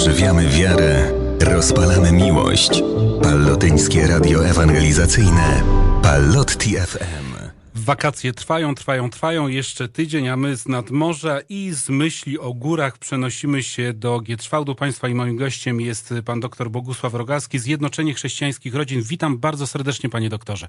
Ożywiamy wiarę, rozpalamy miłość. Pallotyńskie Radio Ewangelizacyjne. Pallotti FM. Wakacje trwają, trwają, trwają jeszcze tydzień, a my z nadmorza i z myśli o górach przenosimy się do Gietrzwałdu. Państwa i moim gościem jest pan dr Bogusław Rogalski, Zjednoczenie Chrześcijańskich Rodzin. Witam bardzo serdecznie, panie doktorze.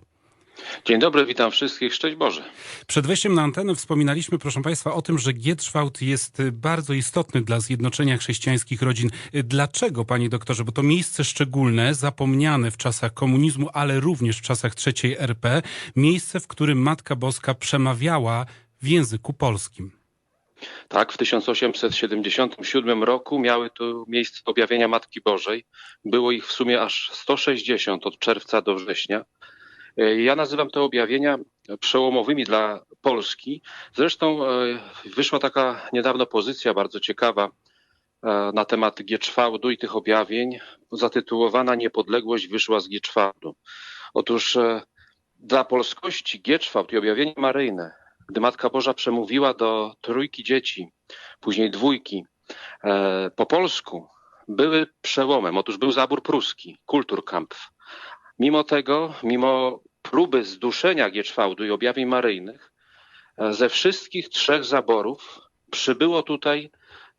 Dzień dobry, witam wszystkich, szczęść Boże. Przed wejściem na antenę wspominaliśmy, proszę Państwa, o tym, że Gietrzwałd jest bardzo istotny dla zjednoczenia chrześcijańskich rodzin. Dlaczego, Panie doktorze? Bo to miejsce szczególne, zapomniane w czasach komunizmu, ale również w czasach trzeciej RP, miejsce, w którym Matka Boska przemawiała w języku polskim. Tak, w 1877 roku miały tu miejsce objawienia Matki Bożej. Było ich w sumie aż 160 od czerwca do września. E, ja nazywam te objawienia przełomowymi dla Polski. Zresztą e, wyszła taka niedawno pozycja bardzo ciekawa e, na temat Gieczwałdu i tych objawień, zatytułowana Niepodległość wyszła z Gieczwałdu. Otóż dla polskości Gieczwałd i objawienie maryjne, gdy Matka Boża przemówiła do trójki dzieci, później dwójki, po polsku, były przełomem. Otóż był zabór pruski, Kulturkampf. Mimo tego, mimo próby zduszenia Gieczwałdu i objawień maryjnych, e, ze wszystkich trzech zaborów przybyło tutaj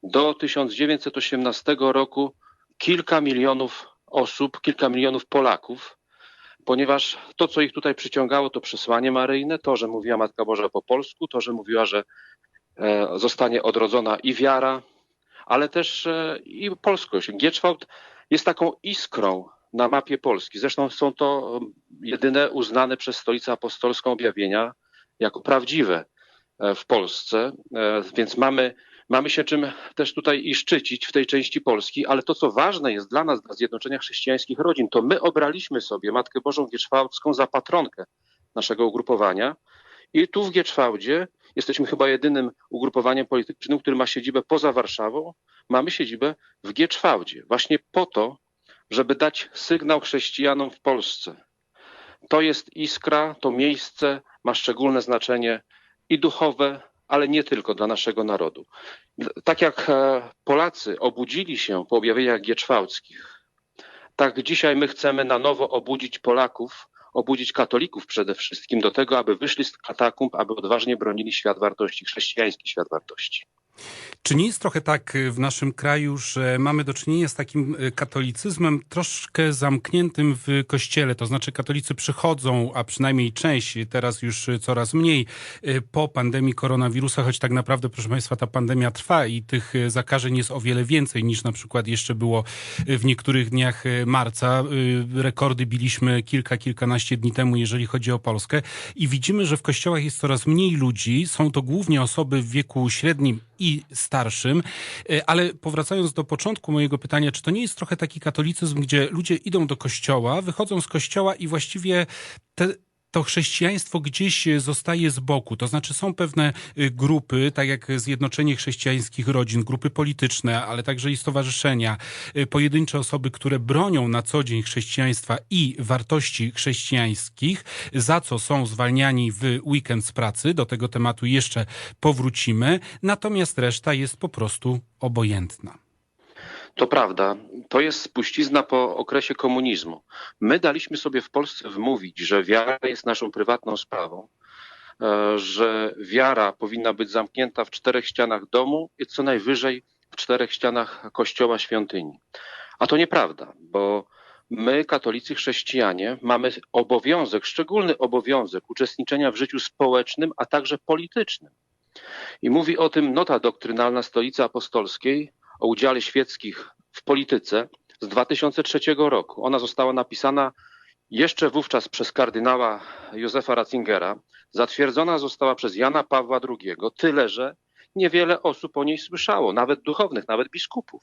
do 1918 roku kilka milionów osób, kilka milionów Polaków, ponieważ to, co ich tutaj przyciągało, to przesłanie maryjne, to, że mówiła Matka Boża po polsku, to, że mówiła, że e, zostanie odrodzona i wiara, ale też e, i polskość. Gieczwałd jest taką iskrą na mapie Polski. Zresztą są to jedyne uznane przez Stolicę Apostolską objawienia jako prawdziwe e, w Polsce, e, więc mamy, mamy się czym też tutaj i szczycić w tej części Polski, ale to, co ważne jest dla nas, dla Zjednoczenia Chrześcijańskich Rodzin, to my obraliśmy sobie Matkę Bożą Gieczwałdzką za patronkę naszego ugrupowania i tu w Gieczwałdzie jesteśmy chyba jedynym ugrupowaniem politycznym, który ma siedzibę poza Warszawą, mamy siedzibę w Gieczwałdzie. Właśnie po to, żeby dać sygnał chrześcijanom w Polsce. To jest iskra, to miejsce ma szczególne znaczenie i duchowe, ale nie tylko dla naszego narodu. Tak jak e, Polacy obudzili się po objawieniach gieczwałckich, tak dzisiaj my chcemy na nowo obudzić Polaków, obudzić katolików przede wszystkim do tego, aby wyszli z katakumb, aby odważnie bronili świat wartości, chrześcijański świat wartości. Czy nie jest trochę tak y, w naszym kraju, że mamy do czynienia z takim y, katolicyzmem troszkę zamkniętym w kościele? To znaczy katolicy przychodzą, a przynajmniej część, teraz już coraz mniej, y, po pandemii koronawirusa, choć tak naprawdę, proszę Państwa, ta pandemia trwa i tych zakażeń jest o wiele więcej niż na przykład jeszcze było w niektórych dniach marca. Rekordy biliśmy kilka, kilkanaście dni temu, jeżeli chodzi o Polskę i widzimy, że w kościołach jest coraz mniej ludzi. Są to głównie osoby w wieku średnim i starszym. E, ale powracając do początku mojego pytania, czy to nie jest trochę taki katolicyzm, gdzie ludzie idą do kościoła, wychodzą z kościoła i właściwie te to chrześcijaństwo gdzieś zostaje z boku. To znaczy są pewne y, grupy, tak jak Zjednoczenie Chrześcijańskich Rodzin, grupy polityczne, ale także i stowarzyszenia, y, pojedyncze osoby, które bronią na co dzień chrześcijaństwa i wartości chrześcijańskich, za co są zwalniani w weekend z pracy. Do tego tematu jeszcze powrócimy. Natomiast reszta jest po prostu obojętna. To prawda, to jest spuścizna po okresie komunizmu. My daliśmy sobie w Polsce wmówić, że wiara jest naszą prywatną sprawą, e, że wiara powinna być zamknięta w czterech ścianach domu i co najwyżej w czterech ścianach kościoła świątyni. A to nieprawda, bo my, katolicy chrześcijanie, mamy obowiązek, szczególny obowiązek uczestniczenia w życiu społecznym, a także politycznym. I mówi o tym nota doktrynalna Stolicy Apostolskiej o udziale świeckich w polityce z 2003 roku. Ona została napisana jeszcze wówczas przez kardynała Józefa Ratzingera, zatwierdzona została przez Jana Pawła II, tyle że niewiele osób o niej słyszało, nawet duchownych, nawet biskupów.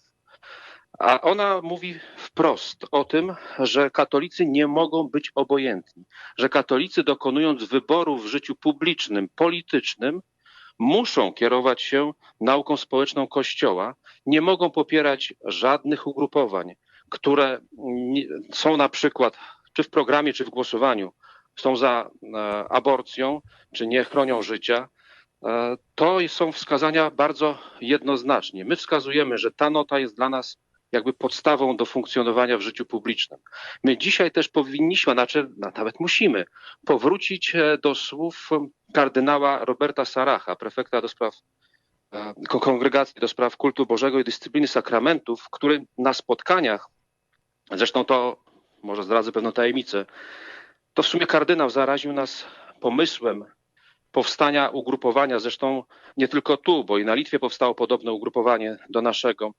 A ona mówi wprost o tym, że katolicy nie mogą być obojętni, że katolicy dokonując wyboru w życiu publicznym, politycznym, muszą kierować się nauką społeczną Kościoła, nie mogą popierać żadnych ugrupowań, które są na przykład czy w programie, czy w głosowaniu, są za e, aborcją, czy nie chronią życia. E, to są wskazania bardzo jednoznacznie. My wskazujemy, że ta nota jest dla nas jakby podstawą do funkcjonowania w życiu publicznym. My dzisiaj też powinniśmy, znaczy nawet musimy, powrócić e, do słów kardynała Roberta Saracha, prefekta do spraw e, kongregacji do spraw kultu Bożego i dyscypliny sakramentów, który na spotkaniach, zresztą to może zdradzę pewną tajemnicę, to w sumie kardynał zaraził nas pomysłem powstania ugrupowania, zresztą nie tylko tu, bo i na Litwie powstało podobne ugrupowanie do naszego.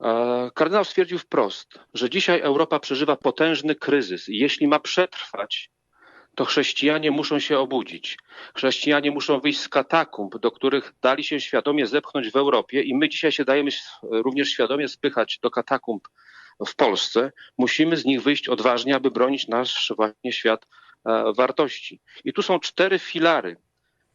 E, kardynał stwierdził wprost, że dzisiaj Europa przeżywa potężny kryzys i jeśli ma przetrwać, to chrześcijanie muszą się obudzić. Chrześcijanie muszą wyjść z katakumb, do których dali się świadomie zepchnąć w Europie i my dzisiaj się dajemy również świadomie spychać do katakumb w Polsce. Musimy z nich wyjść odważnie, aby bronić nasz właśnie świat e, wartości. I tu są cztery filary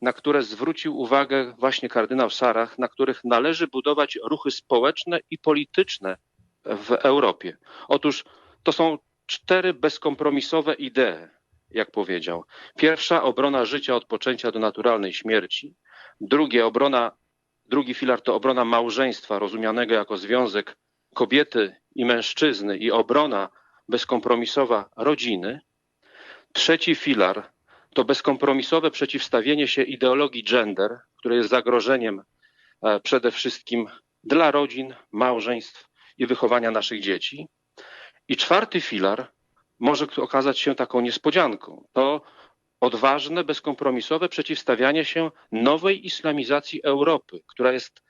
na które zwrócił uwagę właśnie kardynał Sarach, na których należy budować ruchy społeczne i polityczne w Europie. Otóż to są cztery bezkompromisowe idee, jak powiedział. Pierwsza obrona życia od poczęcia do naturalnej śmierci. Drugie obrona, drugi filar to obrona małżeństwa, rozumianego jako związek kobiety i mężczyzny i obrona bezkompromisowa rodziny. Trzeci filar to bezkompromisowe przeciwstawienie się ideologii gender, które jest zagrożeniem e, przede wszystkim dla rodzin, małżeństw i wychowania naszych dzieci. I czwarty filar może okazać się taką niespodzianką. To odważne, bezkompromisowe przeciwstawianie się nowej islamizacji Europy, która jest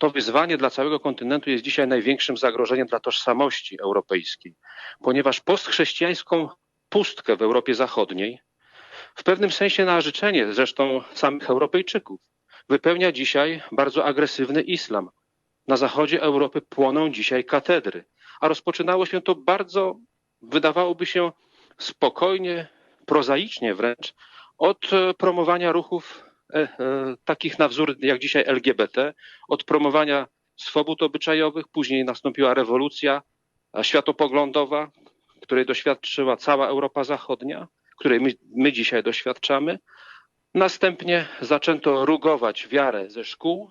to wyzwanie dla całego kontynentu jest dzisiaj największym zagrożeniem dla tożsamości europejskiej, ponieważ postchrześcijańską pustkę w Europie Zachodniej w pewnym sensie na życzenie zresztą samych Europejczyków. Wypełnia dzisiaj bardzo agresywny islam. Na zachodzie Europy płoną dzisiaj katedry, a rozpoczynało się to bardzo, wydawałoby się, spokojnie, prozaicznie wręcz, od e, promowania ruchów e, e, takich na wzór jak dzisiaj LGBT, od promowania swobód obyczajowych, później nastąpiła rewolucja światopoglądowa, której doświadczyła cała Europa Zachodnia której my, my dzisiaj doświadczamy. Następnie zaczęto rugować wiarę ze szkół,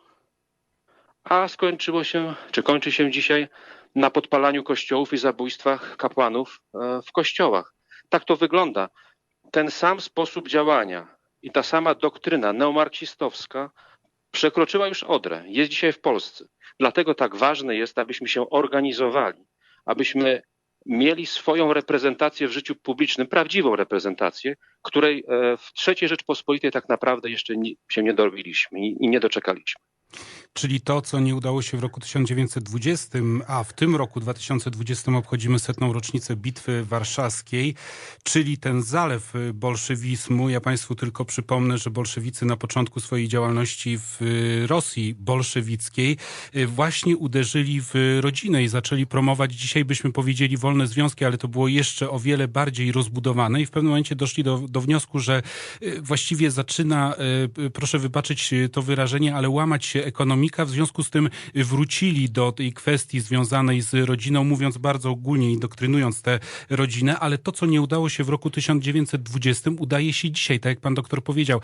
a skończyło się, czy kończy się dzisiaj na podpalaniu kościołów i zabójstwach kapłanów e, w kościołach. Tak to wygląda. Ten sam sposób działania i ta sama doktryna neomarksistowska przekroczyła już Odrę, jest dzisiaj w Polsce. Dlatego tak ważne jest, abyśmy się organizowali, abyśmy mieli swoją reprezentację w życiu publicznym, prawdziwą reprezentację, której e, w III Rzeczpospolitej tak naprawdę jeszcze się nie dobiliśmy i nie doczekaliśmy. Czyli to, co nie udało się w roku 1920, a w tym roku 2020 obchodzimy setną rocznicę Bitwy Warszawskiej, czyli ten zalew bolszewizmu. Ja Państwu tylko przypomnę, że bolszewicy na początku swojej działalności w Rosji bolszewickiej właśnie uderzyli w rodzinę i zaczęli promować, dzisiaj byśmy powiedzieli wolne związki, ale to było jeszcze o wiele bardziej rozbudowane i w pewnym momencie doszli do, do wniosku, że właściwie zaczyna, proszę wybaczyć to wyrażenie, ale łamać się ekonomika. W związku z tym wrócili do tej kwestii związanej z rodziną, mówiąc bardzo ogólnie i doktrynując tę rodzinę, ale to, co nie udało się w roku 1920, udaje się dzisiaj, tak jak pan doktor powiedział.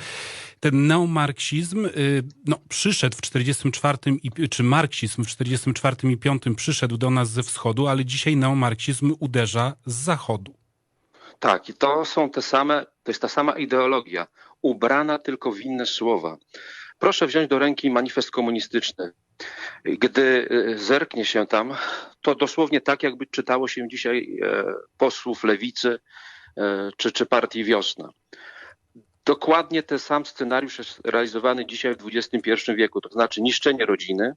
Ten neomarksizm y, no, przyszedł w 44 i, czy marksizm w 44 i 5 przyszedł do nas ze wschodu, ale dzisiaj neomarksizm uderza z zachodu. Tak, i to są te same, to jest ta sama ideologia, ubrana tylko w inne słowa. Proszę wziąć do ręki manifest komunistyczny. Gdy e, zerknie się tam, to dosłownie tak, jakby czytało się dzisiaj e, posłów lewicy e, czy, czy partii Wiosna. Dokładnie ten sam scenariusz jest realizowany dzisiaj w XXI wieku, to znaczy niszczenie rodziny,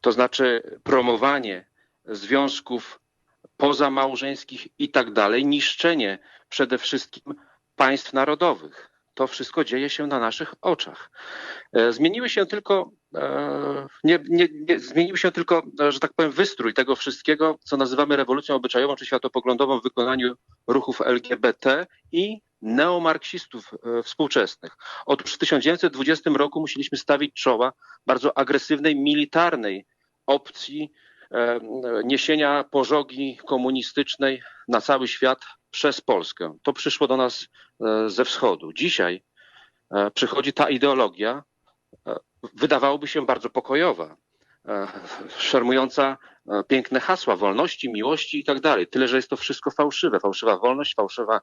to znaczy promowanie związków pozamałżeńskich i tak dalej, niszczenie przede wszystkim państw narodowych to wszystko dzieje się na naszych oczach. E, zmieniły się tylko, e, nie, nie, nie, zmienił się tylko, e, że tak powiem, wystrój tego wszystkiego, co nazywamy rewolucją obyczajową czy światopoglądową w wykonaniu ruchów LGBT i neomarksistów współczesnych. Otóż w 1920 roku musieliśmy stawić czoła bardzo agresywnej, militarnej opcji niesienia pożogi komunistycznej na cały świat przez Polskę. To przyszło do nas e, ze wschodu. Dzisiaj e, przychodzi ta ideologia, e, wydawałoby się bardzo pokojowa, szermująca piękne hasła wolności, miłości i tak dalej. Tyle, że jest to wszystko fałszywe. Fałszywa wolność, fałszywa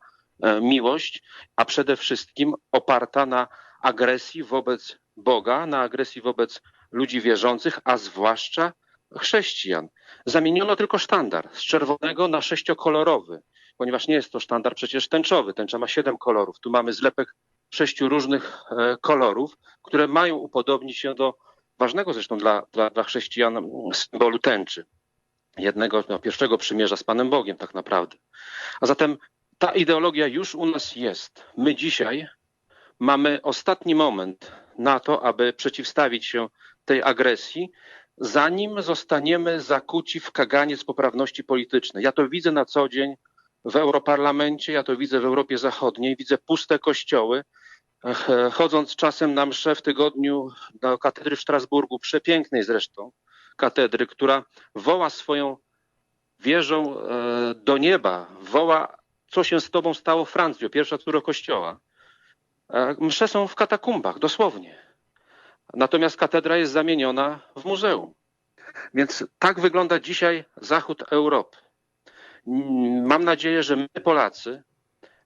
miłość, a przede wszystkim oparta na agresji wobec Boga, na agresji wobec ludzi wierzących, a zwłaszcza chrześcijan. Zamieniono tylko sztandar z czerwonego na sześciokolorowy, ponieważ nie jest to sztandar przecież tęczowy. Tęcza ma siedem kolorów. Tu mamy zlepek sześciu różnych e, kolorów, które mają upodobnić się do ważnego zresztą dla, dla, dla chrześcijan symbolu tęczy. Jednego, no, pierwszego przymierza z Panem Bogiem tak naprawdę. A zatem ta ideologia już u nas jest. My dzisiaj mamy ostatni moment na to, aby przeciwstawić się tej agresji, zanim zostaniemy zakuci w kaganiec poprawności politycznej. Ja to widzę na co dzień w Europarlamencie, ja to widzę w Europie Zachodniej, widzę puste kościoły. Chodząc czasem na mszę w tygodniu do katedry w Strasburgu, przepięknej zresztą katedry, która woła swoją wieżą e, do nieba, woła, co się z tobą stało, Francjo, pierwsza córo kościoła. E, msze są w katakumbach, dosłownie. Natomiast katedra jest zamieniona w muzeum. Więc tak wygląda dzisiaj zachód Europy. Mam nadzieję, że my, Polacy,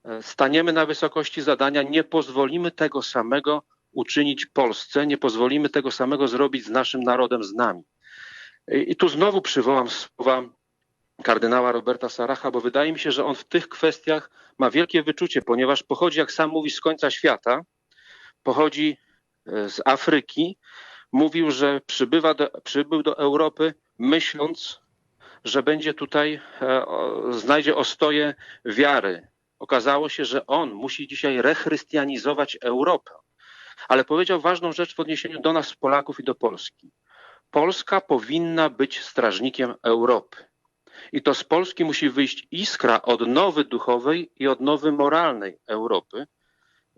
e, staniemy na wysokości zadania, nie pozwolimy tego samego uczynić Polsce, nie pozwolimy tego samego zrobić z naszym narodem, z nami. I tu znowu przywołam słowa kardynała Roberta Saracha, bo wydaje mi się, że on w tych kwestiach ma wielkie wyczucie, ponieważ pochodzi, jak sam mówi, z końca świata, pochodzi e, z Afryki. Mówił, że przybywa do, przybył do Europy myśląc, że będzie tutaj, e, znajdzie ostoje wiary. Okazało się, że on musi dzisiaj rechrystianizować Europę. Ale powiedział ważną rzecz w odniesieniu do nas, Polaków i do Polski. Polska powinna być strażnikiem Europy. I to z Polski musi wyjść iskra odnowy duchowej i odnowy moralnej Europy,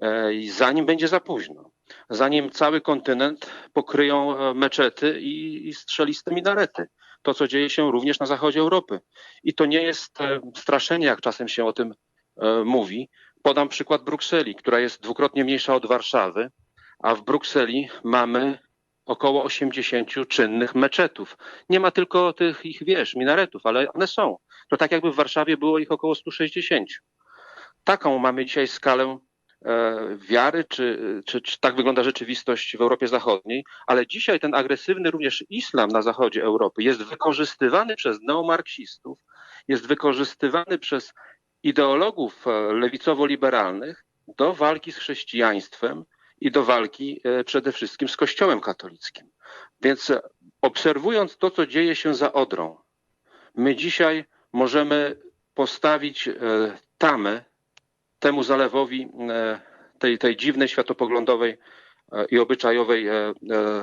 e, zanim będzie za późno. Zanim cały kontynent pokryją e, meczety i, i strzeliste minarety. To, co dzieje się również na zachodzie Europy. I to nie jest e, straszenie, jak czasem się o tym mówi. Podam przykład Brukseli, która jest dwukrotnie mniejsza od Warszawy, a w Brukseli mamy około 80 czynnych meczetów. Nie ma tylko tych ich wież, minaretów, ale one są. To tak jakby w Warszawie było ich około 160. Taką mamy dzisiaj skalę e, wiary, czy, czy, czy tak wygląda rzeczywistość w Europie Zachodniej, ale dzisiaj ten agresywny również islam na zachodzie Europy jest wykorzystywany przez neomarksistów, jest wykorzystywany przez ideologów e, lewicowo-liberalnych do walki z chrześcijaństwem, i do walki e, przede wszystkim z Kościołem katolickim. Więc e, obserwując to, co dzieje się za Odrą, my dzisiaj możemy postawić e, tamę temu zalewowi tej, tej dziwnej światopoglądowej i obyczajowej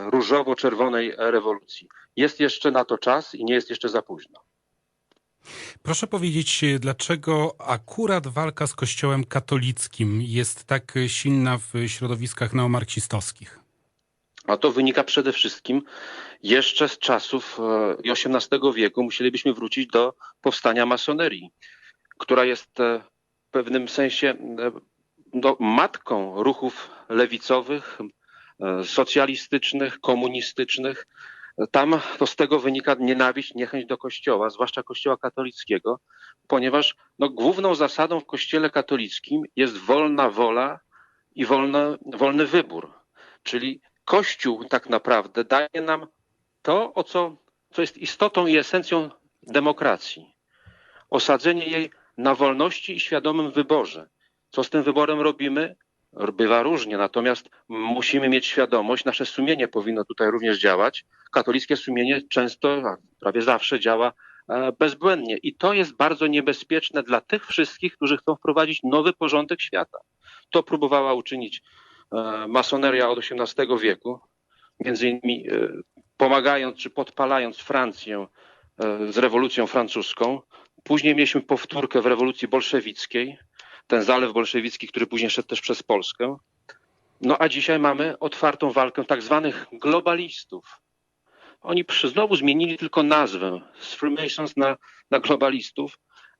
różowo-czerwonej rewolucji. Jest jeszcze na to czas i nie jest jeszcze za późno. Proszę powiedzieć, dlaczego akurat walka z Kościołem katolickim jest tak silna w środowiskach neomarksistowskich? A to wynika przede wszystkim jeszcze z czasów XVIII e, wieku. Musielibyśmy wrócić do powstania masonerii, która jest e, pewnym sensie e, no, matką ruchów lewicowych, socjalistycznych, komunistycznych, tam to z tego wynika nienawiść, niechęć do Kościoła, zwłaszcza Kościoła katolickiego, ponieważ no, główną zasadą w Kościele katolickim jest wolna wola i wolny wybór. Czyli Kościół tak naprawdę daje nam to, o co, co jest istotą i esencją demokracji. Osadzenie jej na wolności i świadomym wyborze. Co z tym wyborem robimy? bywa różnie, natomiast musimy mieć świadomość, nasze sumienie powinno tutaj również działać. Katolickie sumienie często, prawie zawsze działa e, bezbłędnie i to jest bardzo niebezpieczne dla tych wszystkich, którzy chcą wprowadzić nowy porządek świata. To próbowała uczynić e, masoneria od XVIII wieku, między innymi e, pomagając czy podpalając Francję z rewolucją francuską. Później mieliśmy powtórkę w rewolucji bolszewickiej, ten zalew bolszewicki, który później szedł też przez Polskę. No a dzisiaj mamy otwartą walkę tak zwanych globalistów. Oni znowu zmienili tylko nazwę z Freemasons na, na globalistów.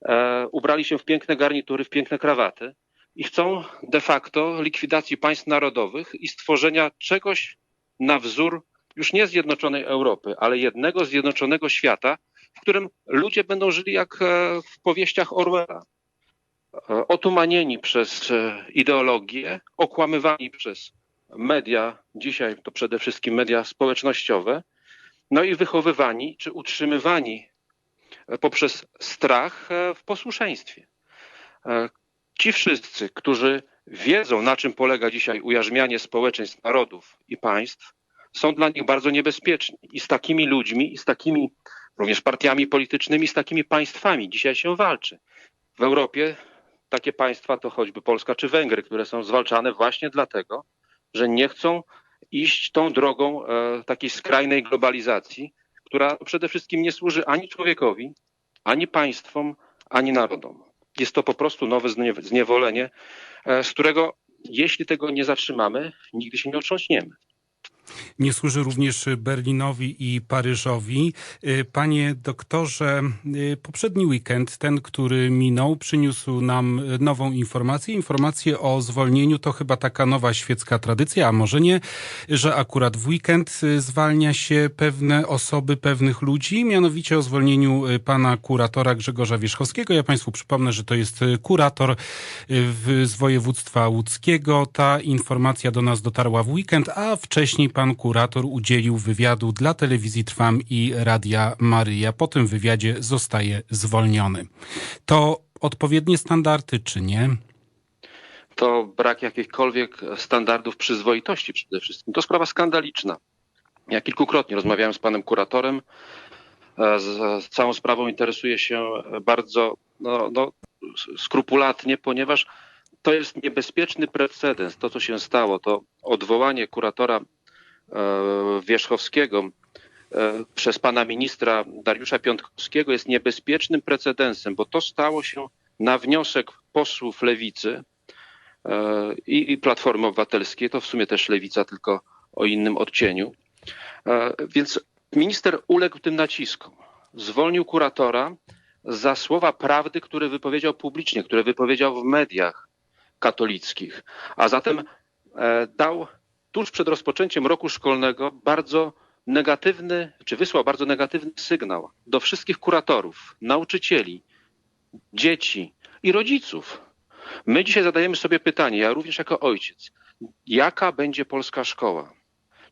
E, ubrali się w piękne garnitury, w piękne krawaty i chcą de facto likwidacji państw narodowych i stworzenia czegoś na wzór już nie zjednoczonej Europy, ale jednego zjednoczonego świata, w którym ludzie będą żyli jak e, w powieściach Orwella. E, otumanieni przez e, ideologię, okłamywani przez media, dzisiaj to przede wszystkim media społecznościowe, no i wychowywani czy utrzymywani poprzez strach w posłuszeństwie. Ci wszyscy, którzy wiedzą, na czym polega dzisiaj ujarzmianie społeczeństw, narodów i państw, są dla nich bardzo niebezpieczni. I z takimi ludźmi, i z takimi również partiami politycznymi, z takimi państwami dzisiaj się walczy. W Europie takie państwa to choćby Polska czy Węgry, które są zwalczane właśnie dlatego, że nie chcą iść tą drogą e, takiej skrajnej globalizacji, która przede wszystkim nie służy ani człowiekowi, ani państwom, ani narodom. Jest to po prostu nowe zniewolenie, e, z którego jeśli tego nie zatrzymamy, nigdy się nie otrząśniemy nie służy również Berlinowi i Paryżowi. Y, panie doktorze, y, poprzedni weekend, ten, który minął, przyniósł nam nową informację. Informację o zwolnieniu to chyba taka nowa świecka tradycja, a może nie, że akurat w weekend y, zwalnia się pewne osoby, pewnych ludzi, mianowicie o zwolnieniu pana kuratora Grzegorza Wierzchowskiego. Ja państwu przypomnę, że to jest kurator z województwa łódzkiego. Ta informacja do nas dotarła w weekend, a wcześniej pan kurator udzielił wywiadu dla telewizji Trwam i Radia Maryja. Po tym wywiadzie zostaje zwolniony. To odpowiednie standardy, czy nie? To brak jakichkolwiek standardów przyzwoitości przede wszystkim. To sprawa skandaliczna. Ja kilkukrotnie rozmawiałem z panem kuratorem. E, z, całą sprawą interesuje się bardzo no, no, skrupulatnie, ponieważ to jest niebezpieczny precedens. To, co się stało, to odwołanie kuratora Wierzchowskiego e, przez pana ministra Dariusza Piątkowskiego jest niebezpiecznym precedensem, bo to stało się na wniosek posłów lewicy e, i, Platformy Obywatelskiej, to w sumie też lewica, tylko o innym odcieniu. Więc minister uległ tym naciskom. Zwolnił kuratora za słowa prawdy, które wypowiedział publicznie, które wypowiedział w mediach katolickich, a zatem dał tuż przed rozpoczęciem roku szkolnego bardzo negatywny, czy wysłał bardzo negatywny sygnał do wszystkich kuratorów, nauczycieli, dzieci i rodziców. My dzisiaj zadajemy sobie pytanie, ja również jako ojciec, jaka będzie polska szkoła?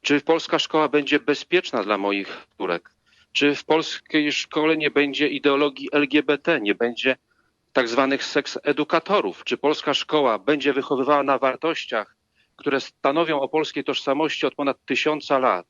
Czy polska szkoła będzie bezpieczna dla moich córek? Czy w polskiej szkole nie będzie ideologii LGBT, nie będzie tak zwanych seks edukatorów? Czy polska szkoła będzie wychowywała na wartościach, które stanowią o polskiej tożsamości od ponad tysiąca lat,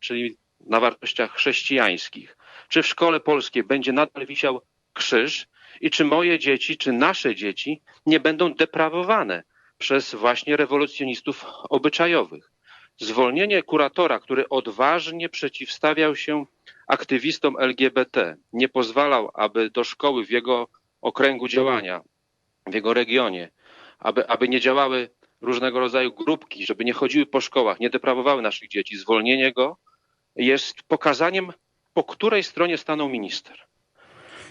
czyli na wartościach chrześcijańskich. Czy w szkole polskiej będzie nadal wisiał krzyż i czy moje dzieci, czy nasze dzieci nie będą deprawowane przez właśnie rewolucjonistów obyczajowych. Zwolnienie kuratora, który odważnie przeciwstawiał się aktywistom LGBT, nie pozwalał, aby do szkoły w jego okręgu działania, w jego regionie, aby, aby nie działały różnego rodzaju grupki, żeby nie chodziły po szkołach, nie deprawowały naszych dzieci, zwolnienie go jest pokazaniem, po której stronie stanął minister.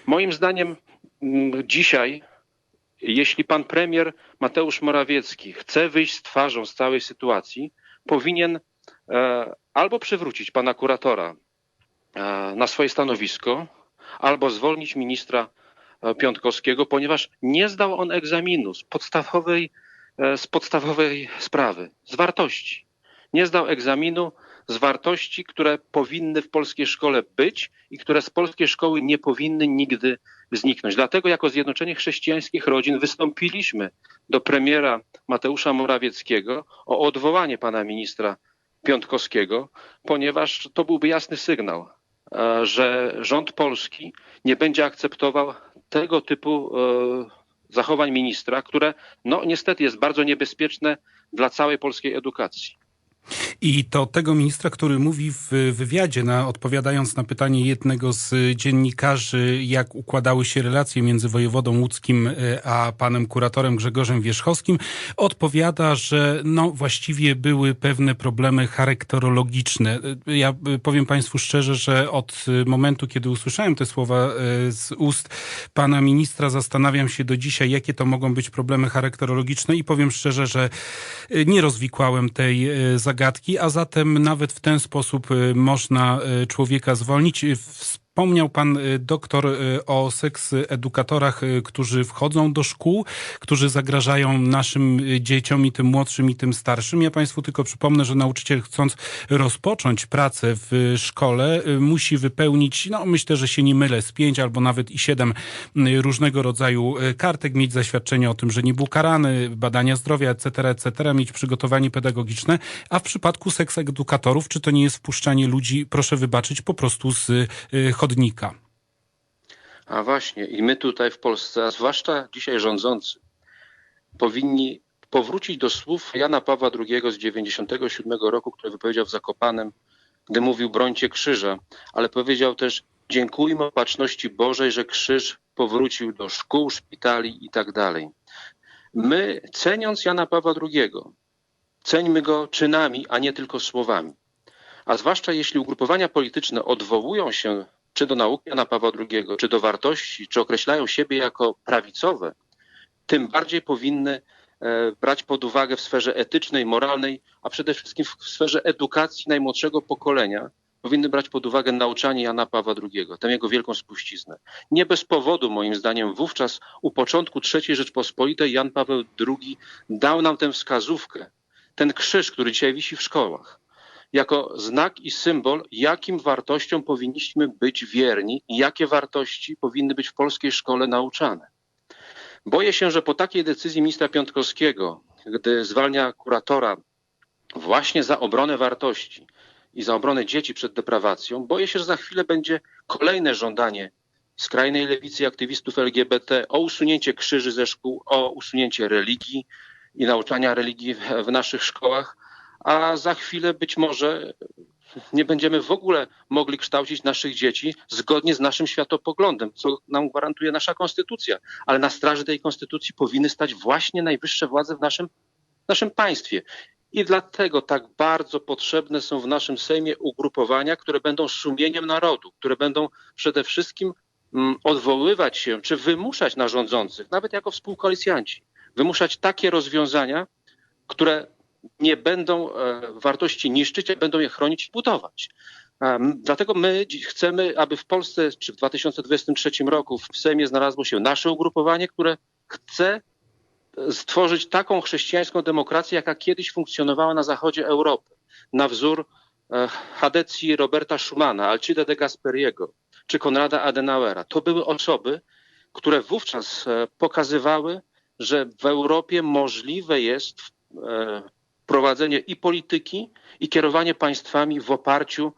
Moim zdaniem mm, dzisiaj, jeśli pan premier Mateusz Morawiecki chce wyjść z twarzą z całej sytuacji, powinien e, albo przywrócić pana kuratora e, na swoje stanowisko, albo zwolnić ministra e, Piątkowskiego, ponieważ nie zdał on egzaminu z podstawowej z podstawowej sprawy, z wartości. Nie zdał egzaminu z wartości, które powinny w polskiej szkole być i które z polskiej szkoły nie powinny nigdy zniknąć. Dlatego jako Zjednoczenie Chrześcijańskich Rodzin wystąpiliśmy do premiera Mateusza Morawieckiego o odwołanie pana ministra Piątkowskiego, ponieważ to byłby jasny sygnał, e, że rząd polski nie będzie akceptował tego typu e, zachowań ministra, które no niestety jest bardzo niebezpieczne dla całej polskiej edukacji. I to tego ministra, który mówi w wywiadzie, na, odpowiadając na pytanie jednego z dziennikarzy, jak układały się relacje między wojewodą łódzkim e, a panem kuratorem Grzegorzem Wierzchowskim, odpowiada, że no właściwie były pewne problemy charakterologiczne. E, ja e, powiem państwu szczerze, że od momentu, kiedy usłyszałem te słowa z ust pana ministra, zastanawiam się do dzisiaj, jakie to mogą być problemy charakterologiczne i powiem szczerze, że nie rozwikłałem tej zagadki matki, a zatem nawet w ten sposób y, można y, człowieka zwolnić. Y, Wspomniał pan y, doktor y, o seks edukatorach, y, którzy wchodzą do szkół, którzy zagrażają naszym dzieciom i tym młodszym i tym starszym. Ja państwu tylko przypomnę, że nauczyciel chcąc rozpocząć pracę w szkole musi wypełnić, no myślę, że się nie mylę, z pięć albo nawet i siedem różnego rodzaju kartek, mieć zaświadczenie o tym, że nie był karany, badania zdrowia, etc., etc., mieć przygotowanie pedagogiczne, a w przypadku seks edukatorów, czy to nie jest wpuszczanie ludzi, proszę wybaczyć, po prostu z y, chodnika? A właśnie, i my tutaj w Polsce, a zwłaszcza dzisiaj rządzący, powinni powrócić do słów Jana Pawła II z 97 roku, który wypowiedział w Zakopanem, gdy mówił brońcie krzyża, ale powiedział też dziękujmy opatrzności Bożej, że krzyż powrócił do szkół, szpitali i tak dalej. My, ceniąc Jana Pawła II, ceńmy go czynami, a nie tylko słowami. A zwłaszcza jeśli ugrupowania polityczne odwołują się czy do nauki Jana Pawła II, czy do wartości, czy określają siebie jako prawicowe, tym bardziej powinny e, brać pod uwagę w sferze etycznej, moralnej, a przede wszystkim w sferze edukacji najmłodszego pokolenia, powinny brać pod uwagę nauczanie Jana Pawła II, tę jego wielką spuściznę. Nie bez powodu, moim zdaniem, wówczas u początku III Rzeczpospolitej Jan Paweł II dał nam tę wskazówkę, ten krzyż, który dzisiaj wisi w szkołach, jako znak i symbol, jakim wartościom powinniśmy być wierni i jakie wartości powinny być w polskiej szkole nauczane. Boję się, że po takiej decyzji ministra Piątkowskiego, gdy zwalnia kuratora właśnie za obronę wartości i za obronę dzieci przed deprawacją, boję się, że za chwilę będzie kolejne żądanie skrajnej lewicy aktywistów LGBT o usunięcie krzyży ze szkół, o usunięcie religii i nauczania religii w, w naszych szkołach, a za chwilę być może nie będziemy w ogóle mogli kształcić naszych dzieci zgodnie z naszym światopoglądem, co nam gwarantuje nasza konstytucja. Ale na straży tej konstytucji powinny stać właśnie najwyższe władze w naszym, naszym państwie. I dlatego tak bardzo potrzebne są w naszym Sejmie ugrupowania, które będą sumieniem narodu, które będą przede wszystkim mm, odwoływać się czy wymuszać na rządzących, nawet jako współkoalicjanci, wymuszać takie rozwiązania, które nie będą e, wartości niszczyć, a będą je chronić i budować. Dlatego my chcemy, aby w Polsce czy w 2023 roku w Sejmie znalazło się nasze ugrupowanie, które chce stworzyć taką chrześcijańską demokrację, jaka kiedyś funkcjonowała na zachodzie Europy, na wzór e, Hadecji Roberta Schumana, Alcide de Gasperiego czy Konrada Adenauera. To były osoby, które wówczas e, pokazywały, że w Europie możliwe jest prowadzenie i polityki, i kierowanie państwami w oparciu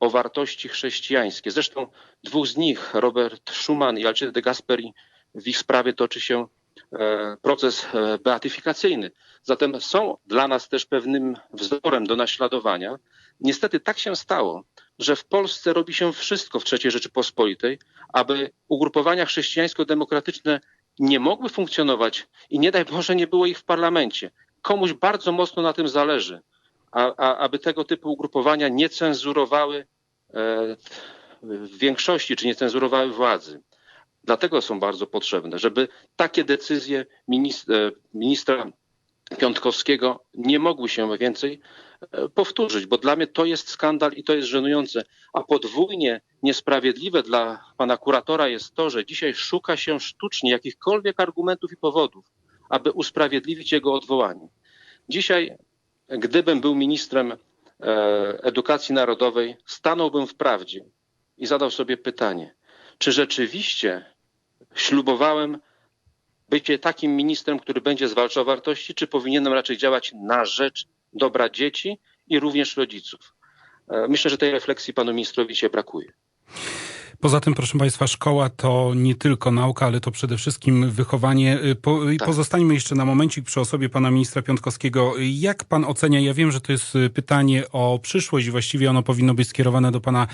o wartości chrześcijańskie. Zresztą dwóch z nich, Robert Schuman i Alcide de Gasperi, w ich sprawie toczy się e, proces e, beatyfikacyjny. Zatem są dla nas też pewnym wzorem do naśladowania. Niestety tak się stało, że w Polsce robi się wszystko w III Rzeczypospolitej, aby ugrupowania chrześcijańsko-demokratyczne nie mogły funkcjonować i nie daj Boże nie było ich w parlamencie komuś bardzo mocno na tym zależy, a, a, aby tego typu ugrupowania nie cenzurowały e, w większości, czy nie cenzurowały władzy. Dlatego są bardzo potrzebne, żeby takie decyzje ministra, ministra Piątkowskiego nie mogły się więcej e, powtórzyć, bo dla mnie to jest skandal i to jest żenujące. A podwójnie niesprawiedliwe dla pana kuratora jest to, że dzisiaj szuka się sztucznie jakichkolwiek argumentów i powodów, aby usprawiedliwić jego odwołanie. Dzisiaj, gdybym był ministrem e, edukacji narodowej, stanąłbym w prawdzie i zadał sobie pytanie, czy rzeczywiście ślubowałem bycie takim ministrem, który będzie zwalczał wartości, czy powinienem raczej działać na rzecz dobra dzieci i również rodziców. E, myślę, że tej refleksji panu ministrowi się brakuje. Poza tym, proszę Państwa, szkoła to nie tylko nauka, ale to przede wszystkim wychowanie. Y, po, tak. Pozostańmy jeszcze na momencik przy osobie pana ministra Piątkowskiego. Jak pan ocenia, ja wiem, że to jest y, pytanie o przyszłość i właściwie ono powinno być skierowane do pana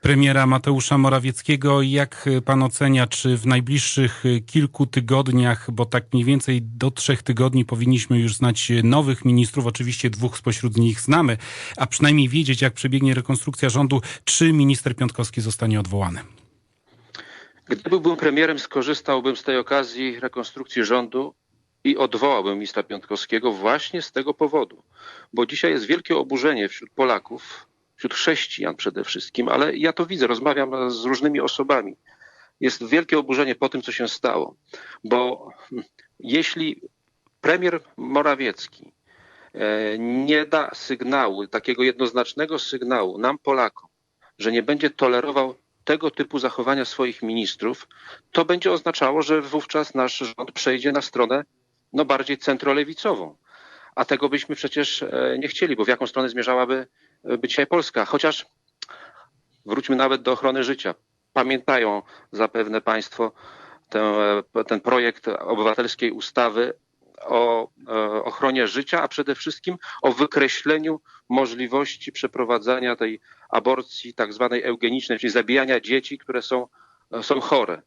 premiera Mateusza Morawieckiego. Jak y, pan ocenia, czy w najbliższych kilku tygodniach, bo tak mniej więcej do trzech tygodni powinniśmy już znać nowych ministrów, oczywiście dwóch spośród nich znamy, a przynajmniej wiedzieć, jak przebiegnie rekonstrukcja rządu, czy minister Piątkowski zostanie odwołany? Gdyby był premierem, skorzystałbym z tej okazji rekonstrukcji rządu i odwołałbym ministra Piątkowskiego właśnie z tego powodu. Bo dzisiaj jest wielkie oburzenie wśród Polaków, wśród chrześcijan przede wszystkim, ale ja to widzę, rozmawiam z różnymi osobami. Jest wielkie oburzenie po tym, co się stało. Bo jeśli premier Morawiecki e, nie da sygnału, takiego jednoznacznego sygnału nam, Polakom, że nie będzie tolerował tego typu zachowania swoich ministrów, to będzie oznaczało, że wówczas nasz rząd przejdzie na stronę no, bardziej centrolewicową. A tego byśmy przecież e, nie chcieli, bo w jaką stronę zmierzałaby e, dzisiaj Polska? Chociaż wróćmy nawet do ochrony życia. Pamiętają zapewne Państwo ten, ten projekt obywatelskiej ustawy o e, ochronie życia, a przede wszystkim o wykreśleniu możliwości przeprowadzania tej aborcji tak zwanej eugenicznej, czyli zabijania dzieci, które są, e, są chore.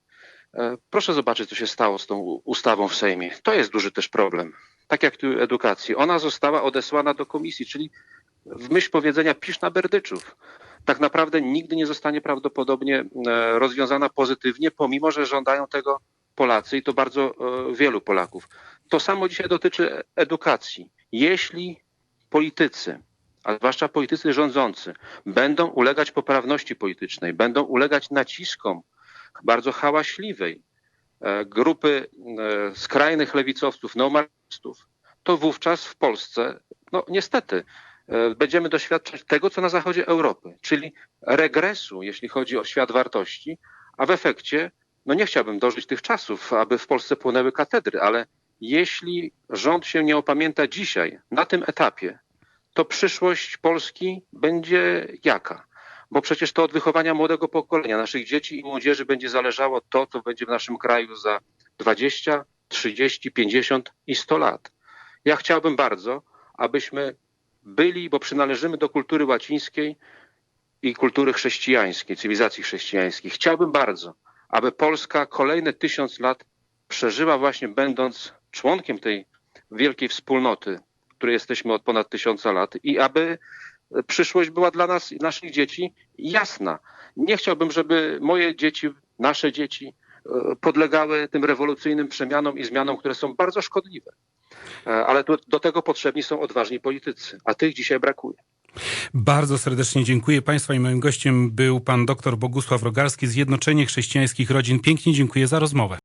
E, Proszę zobaczyć, co się stało z tą ustawą w Sejmie. To jest duży też problem. Tak jak tu edukacji. Ona została odesłana do komisji, czyli w myśl powiedzenia pisz na berdyczów. Tak naprawdę nigdy nie zostanie prawdopodobnie rozwiązana pozytywnie, pomimo że żądają tego Polacy i to bardzo e, wielu Polaków. To samo dzisiaj dotyczy edukacji. Jeśli politycy, a zwłaszcza politycy rządzący, będą ulegać poprawności politycznej, będą ulegać naciskom bardzo hałaśliwej e, grupy e, skrajnych lewicowców, neomarxistów, to wówczas w Polsce, no niestety, będziemy doświadczać tego, co na zachodzie Europy, czyli regresu, jeśli chodzi o świat wartości, a w efekcie, no nie chciałbym dożyć tych czasów, aby w Polsce płonęły katedry, ale jeśli rząd się nie opamięta dzisiaj, na tym etapie, to przyszłość Polski będzie jaka? Bo przecież to od wychowania młodego pokolenia, naszych dzieci i młodzieży będzie zależało to, co będzie w naszym kraju za 20, 30, 50 i 100 lat. Ja chciałbym bardzo, abyśmy byli, bo przynależymy do kultury łacińskiej i kultury chrześcijańskiej, cywilizacji chrześcijańskiej. Chciałbym bardzo, aby Polska kolejne tysiąc lat przeżyła właśnie będąc członkiem tej wielkiej wspólnoty, której jesteśmy od ponad tysiąca lat i aby przyszłość była dla nas i naszych dzieci jasna. Nie chciałbym, żeby moje dzieci, nasze dzieci e, podlegały tym rewolucyjnym przemianom i zmianom, które są bardzo szkodliwe. E, Ale do, do tego potrzebni są odważni politycy, a tych dzisiaj brakuje. Bardzo serdecznie dziękuję Państwa i moim gościem był pan dr Bogusław Rogalski, Zjednoczenie Chrześcijańskich Rodzin. Pięknie dziękuję za rozmowę.